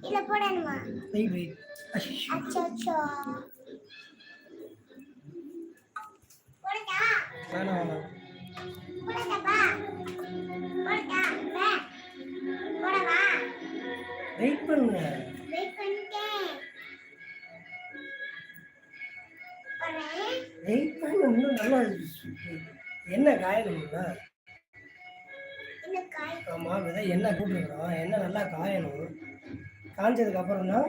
இதுல போடணுமா அச்சோ போடட்டா வேணாம் போடட்டா போடவா வெயிட் பண்ணுங்க. வெயிட் பண்ணிட்டேன் வெயிட் பண்ணு இன்னும் நல்லா என்ன காயம் ஆமாம் விதை எண்ணெய் போட்டுருக்குறோம் எண்ணெய் நல்லா காயணும். காஞ்சதுக்கு அப்புறம் தான்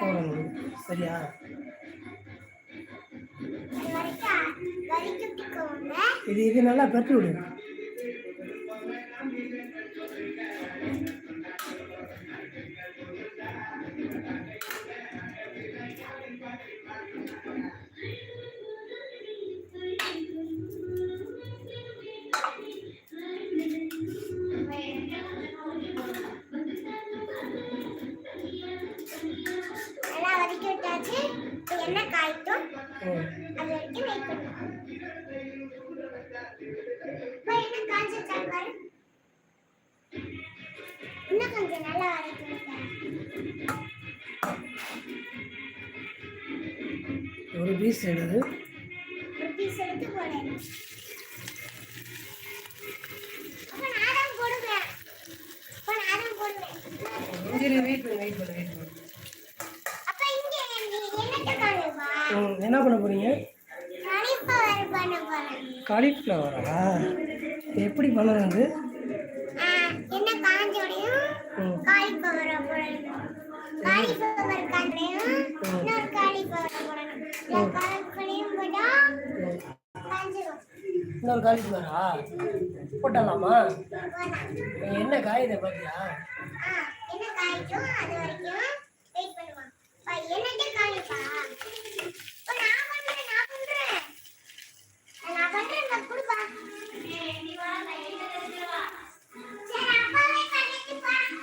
போடணும். சரியா? இது இது நல்லா பெற்று விடு. வதக்கி விட்டாச்சு இப்போ எண்ணெய் காய்ட்டும் ம் அது வரைக்கும் வெயிட் பண்ணுவோம் இப்போ எண்ணெய் காஞ்சிருச்சா பாரு இன்னும் கொஞ்சம் நல்லா விட்டேன் ஒரு பீஸ் எடுத்து ஒரு பீஸ் எடுத்து போடணும். அப்போ நான் தான் போடுவேன். அப்போ நான் தான் போடுவேன். இங்கே வெயிட் பண்ணு வெயிட் பண்ணு வெயிட் பண்ணு அப்போ இங்கே என்னத்தை காணுவா ம் என்ன பண்ண போகிறீங்க காலிஃப்ளவர்? காலிஃப்ளவரா? எப்படி பண்ணுறது ஆ, என்ன காஞ்சோடையும் ம் காலிஃப்ளவரை போடணும் காலிஃப்ளவர்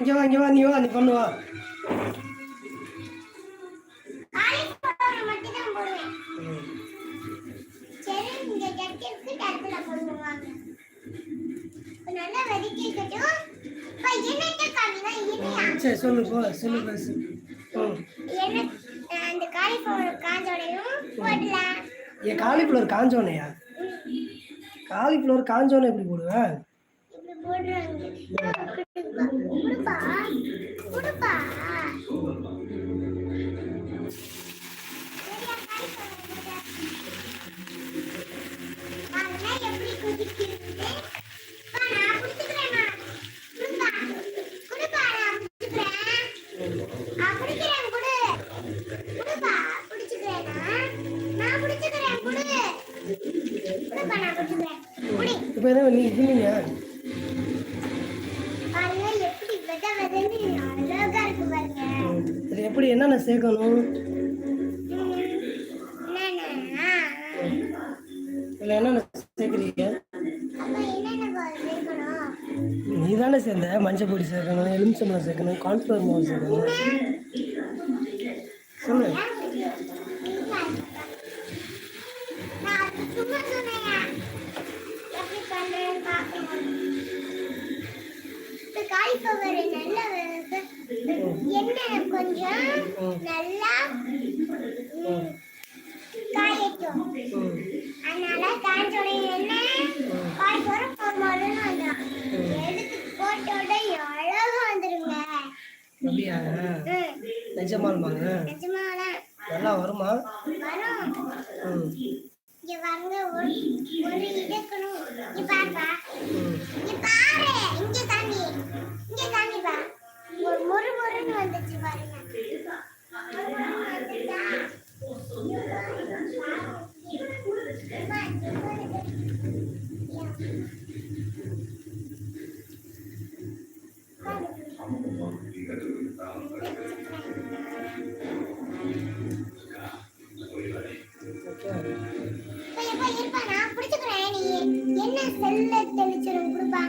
இங்கே வா இங்கே வா நீ வா நீ பண்ணு வா. சரி சொல்லு போ சொல்லு பேசு அந்த காலிஃப்ளவர் காஞ்சோடையும் போடலாம். ஏன் காலிஃப்ளவர் காஞ்சோனையா? காலிஃப்ளவர் காஞ்சோனை எப்படி போடுவேன் இப்போ என்ன நீ இல்லைங்க இது எப்படி என்னென்ன சேர்க்கணும்? ம், என்னென்ன சேர்க்குறீங்க? நீ தானே சேர்ந்த? மஞ்சள் பொடி சேர்க்கணும் எலுமிச்சம்பழம் சேர்க்கணும் கார்ன்ஃப்ளவர் மாவு சேர்க்கணும். சொல்லு. நான் அது சும்மா சொன்னேன். எப்படி பண்றேன்னு பார்க்கணும் இப்ப காலிஃப்ளவர் நல்லா எண்ணெய் கொஞ்சம் நல்லா காயட்டும். அதனால காஞ்சோட எண்ணெய் காலிஃப்ளவர் போடும்போதுன்னு வந்துடும் எடுத்து போட்டோட அழகா வந்துருங்க. அப்படியா? நிஜமாலுமாங்க நல்லா வருமா? வரும். இங்க வாங்க ஒரு ஒரு இடக்கணும் இங்க பாருப்பா. என்ன செல்ல தெளிச்சிடும் கொடுப்பா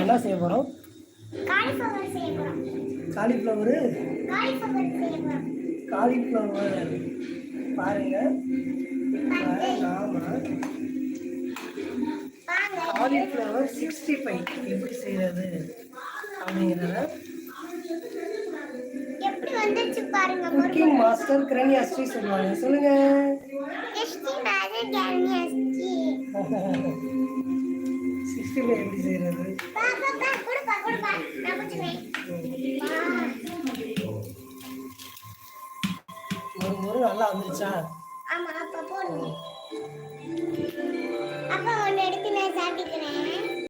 என்ன செய்ய போகிறோம் காலிஃப்ளவர் காலிஃப்ளவரு காலிஃப்ளவர் செய்ய போறோம் காலிஃப்ளவர் பாருங்க. இப்போ நாம காலிஃப்ளவர் சிக்ஸ்டி ஃபைவ் எப்படி செய்யறது அப்படிங்கிறத. குக்கிங் மாஸ்டர் கிரண்யா ஸ்ரீ சொல்லுவாங்க. சொல்லுங்க. சிக்ஸ்டி ஃபைவ் எப்படி செய்கிறது ஒரு முறை நல்லா வந்துருச்சா? ஆமா அப்ப போடுங்க. அப்ப ஒன்னு எடுத்து நான் சாப்பிட்டுக்கிறேன்.